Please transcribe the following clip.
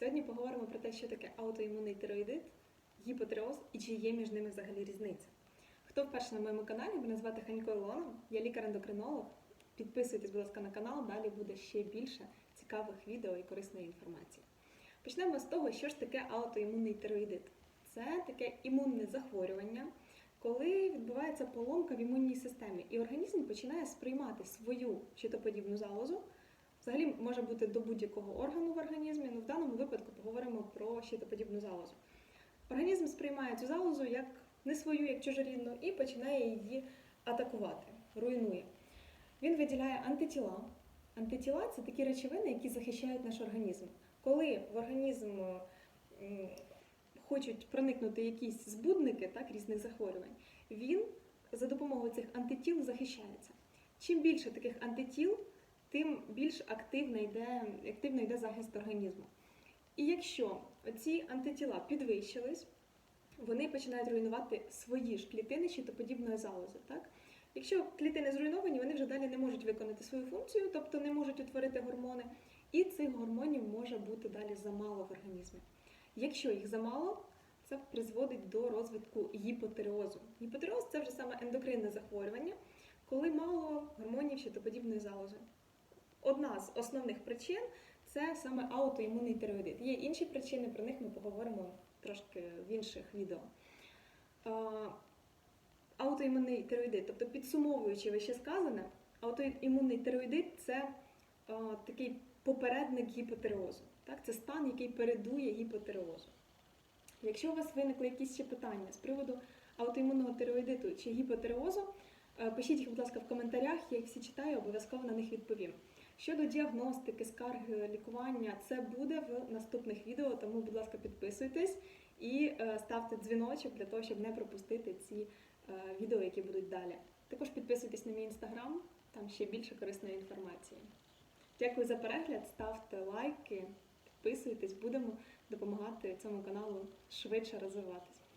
Сьогодні поговоримо про те, що таке аутоімунний тироїдит, гіпотиреоз і чи є між ними взагалі різниця. Хто вперше на моєму каналі, мене звати Ханько Ілона, я лікар-ендокринолог. Підписуйтесь, будь ласка, на канал, далі буде ще більше цікавих відео і корисної інформації. Почнемо з того, що ж таке аутоімунний тироїдит. Це таке імунне захворювання, коли відбувається поломка в імунній системі, і організм починає сприймати свою щитоподібну залозу. Взагалі може бути до будь-якого органу в організмі, даному випадку поговоримо про щитоподібну залозу. Організм сприймає цю залозу як не свою, як чужорідну, і починає її атакувати, руйнує. Він виділяє антитіла. Антитіла це такі речовини, які захищають наш організм. Коли в організм хочуть проникнути якісь збудники так, різних захворювань, він за допомогою цих антитіл захищається. Чим більше таких антитіл, тим більш активно йде, активно йде захист організму. І якщо ці антитіла підвищились, вони починають руйнувати свої ж клітини щитоподібної залози. Так? Якщо клітини зруйновані, вони вже далі не можуть виконати свою функцію, тобто не можуть утворити гормони, і цих гормонів може бути далі замало в організмі. Якщо їх замало, це призводить до розвитку гіпотиреозу. Гіпотиреоз це вже саме ендокринне захворювання, коли мало гормонів щитоподібної залози. Одна з основних причин це саме аутоімунний тиреоїдит. Є інші причини, про них ми поговоримо трошки в інших відео. Аутоімунний тиреоїдит, тобто підсумовуючи вище сказане, аутоімунний тиреоїдит це такий попередник гіпотиреозу. Так? Це стан, який передує гіпотиреозу. Якщо у вас виникли якісь ще питання з приводу аутоімунного тиреоїдиту чи гіпотиреозу, е, пишіть їх, будь ласка, в коментарях, я їх всі читаю, обов'язково на них відповім. Щодо діагностики, скарги, лікування, це буде в наступних відео, тому, будь ласка, підписуйтесь і е, ставте дзвіночок для того, щоб не пропустити ці е, відео, які будуть далі. Також підписуйтесь на мій інстаграм, там ще більше корисної інформації. Дякую за перегляд, ставте лайки, підписуйтесь, будемо допомагати цьому каналу швидше розвиватись.